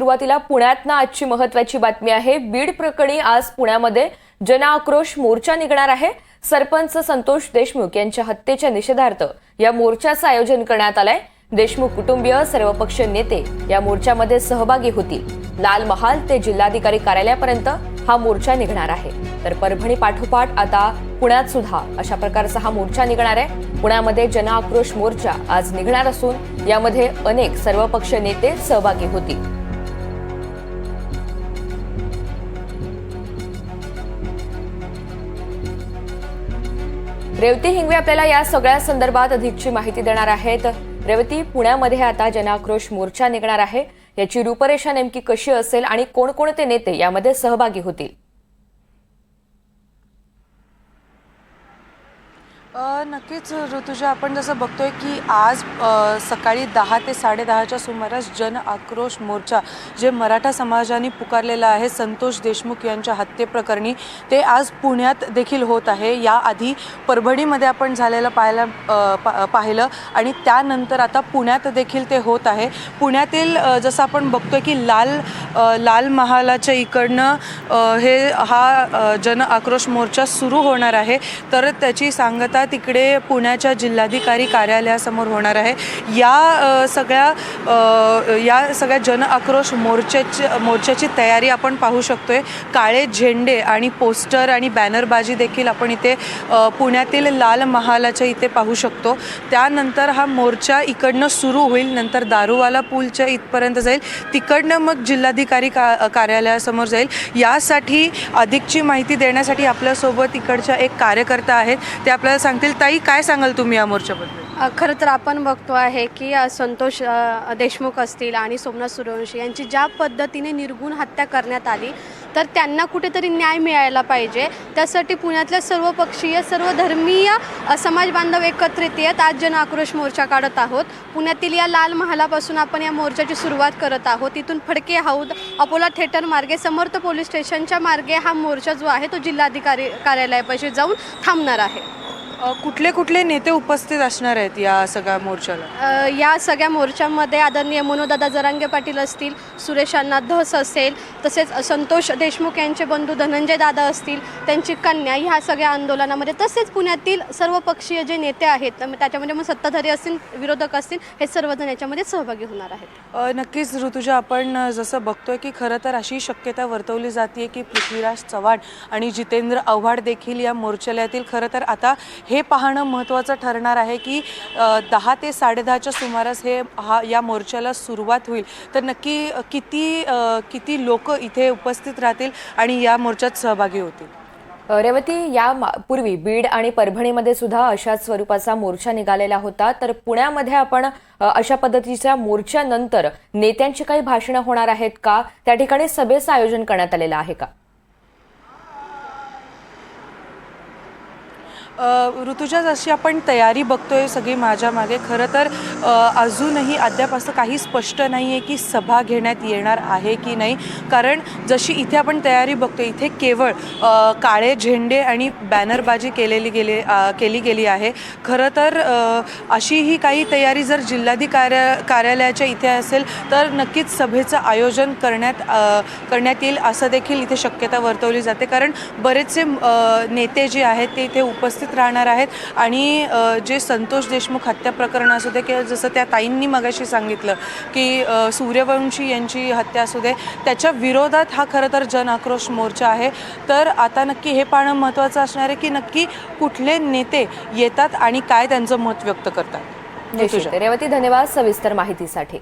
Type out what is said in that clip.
सुरुवातीला पुण्यातनं आजची महत्वाची बातमी आहे. बीड प्रकरणी आज पुण्यामध्ये जनआक्रोश मोर्चा निघणार आहे. सरपंच संतोष देशमुख यांच्या हत्येच्या निषेधार्थ या मोर्चाचं आयोजन करण्यात आलंय. देशमुख कुटुंबीय सर्वपक्षीय नेते या मोर्चामध्ये सहभागी होतील. लाल महाल ते जिल्हाधिकारी कार्यालयापर्यंत हा मोर्चा निघणार आहे. तर परभणी पाठोपाठ आता पुण्यात सुद्धा अशा प्रकारचा हा मोर्चा निघणार आहे. पुण्यामध्ये जनआक्रोश मोर्चा आज निघणार असून यामध्ये अनेक सर्वपक्षीय नेते सहभागी होतील. रेवती हिंगवे आपल्याला या सगळ्या संदर्भात अधिकची माहिती देणार आहेत. रेवती पुण्यामध्ये आता जनाक्रोश मोर्चा निघणार आहे. याची रूपरेषा नेमकी कशी असेल आणि कोणकोणते नेते यामध्ये सहभागी होतील? नक्कीच ऋतुजा आपण जसं बघतोय की आज अ, सकाळी दहा ते साडेदहाच्या सुमारास जन आक्रोश मोर्चा जे मराठा समाजाने पुकारलेला आहे संतोष देशमुख यांच्या हत्येप्रकरणी ते आज पुण्यात देखील होत आहे. याआधी परभणीमध्ये आपण झालेलं पाहायला अ, पा- पाहिलं आणि त्यानंतर आता पुण्यात देखील ते होत आहे. पुण्यातील अ, जसं आपण बघतोय की लाल अ, लाल महालाच्या इकडनं अ, हे हा अ, जन आक्रोश मोर्चा सुरू होणार आहे. तर त्याची सांगता आता तिकडे पुण्याच्या जिल्हाधिकारी कार्यालयासमोर होणार आहे. या सगळ्या या सगळ्या जन आक्रोश मोर्चाची मोर्चाची तयारी आपण पाहू शकतोय. काळे झेंडे आणि पोस्टर आणि बॅनरबाजी देखील आपण इथे पुण्यातील लाल महालाच्या इथे पाहू शकतो. त्यानंतर हा मोर्चा इकडनं सुरू होईल नंतर दारूवाला पूलच्या इथपर्यंत जाईल तिकडनं मग जिल्हाधिकारी का कार्यालयासमोर जाईल. यासाठी अधिकची माहिती देण्यासाठी आपल्यासोबत इकडच्या एक कार्यकर्ता आहेत. ते आपल्याला सांगतील? ताई काय सांगाल तुम्ही या मोर्चाबद्दल? खरं तर आपण बघतो आहे की संतोष देशमुख असतील आणि सोमनाथ सूर्यवंशी यांची ज्या पद्धतीने निर्गुण हत्या करण्यात आली तर त्यांना कुठेतरी न्याय मिळायला पाहिजे. त्यासाठी पुण्यातल्या सर्व पक्षीय सर्व धर्मीय समाज बांधव एकत्रित येत आज जन आक्रोश मोर्चा काढत आहोत. पुण्यातील या लाल महालापासून आपण या मोर्चाची सुरुवात करत आहोत. तिथून फडके हौद अपोला थिएटर मार्गे समर्थ पोलीस स्टेशनच्या मार्गे हा मोर्चा जो आहे तो जिल्हाधिकारी कार्यालयापाशी जाऊन थांबणार आहे. कुठले कुठले नेते उपस्थित असणार आहेत या सगळ्या मोर्चाला? या सगळ्या मोर्चामध्ये आदरणीय मनोदादा जरांगे पाटील असतील सुरेश अण्णा धस असेल तसेच संतोष देशमुख यांचे बंधू धनंजय दादा असतील त्यांची कन्या ह्या सगळ्या आंदोलनामध्ये तसेच पुण्यातील सर्व पक्षीय जे नेते आहेत त्याच्यामध्ये मग सत्ताधारी असतील विरोधक असतील हे सर्वजण याच्यामध्ये सहभागी होणार आहेत. नक्कीच ऋतुजा आपण जसं बघतोय की खरं तर अशी शक्यता वर्तवली जाते की पृथ्वीराज चव्हाण आणि जितेंद्र आव्हाड देखील या मोर्चाला येतील खरं तर आता हे पाहणं महत्त्वाचं ठरणार आहे की दहा ते साडेदहाच्या सुमारास हे हा या मोर्चाला सुरुवात होईल. तर नक्की किती किती लोक इथे उपस्थित राहतील आणि या मोर्चात सहभागी होतील? रेवती या मा- पूर्वी बीड आणि परभणीमध्ये सुद्धा अशाच स्वरूपाचा मोर्चा निघालेला होता. तर पुण्यामध्ये आपण अशा पद्धतीच्या मोर्चानंतर नेत्यांची काही भाषणं होणार आहेत का? त्या ठिकाणी सभेचं आयोजन करण्यात आलेलं आहे का? ऋतुजा जशी आपण तयारी बघतोय सगळी माझ्या मागे. खरं तर अजूनही अद्याप असं काही स्पष्ट नाही आहे की सभा घेण्यात येणार आहे की नाही. कारण जशी इथे आपण तयारी बघतोय इथे केवळ काळे झेंडे आणि बॅनरबाजी केलेली गेले केली गेली आहे. खरं तर अशी ही काही तयारी जर जिल्हाधिकार कार्यालयाच्या इथे असेल तर नक्कीच सभेचं आयोजन करण्यात करण्यात येईल. असं देखील इथे शक्यता वर्तवली जाते. कारण बरेचसे नेते जे आहेत ते इथे उपस्थित राहणार आहेत. आणि जे संतोष देशमुख हत्या प्रकरण असू दे किंवा जसं त्या ताईंनी मगाशी सांगितलं की सूर्यवंशी यांची हत्या असू दे त्याच्या विरोधात हा खरं तर जन आक्रोश मोर्चा आहे. तर आता नक्की हे पाहणं महत्त्वाचं असणार आहे की नक्की कुठले नेते येतात आणि काय त्यांचं मत व्यक्त करतात? रेवती धन्यवाद सविस्तर माहितीसाठी.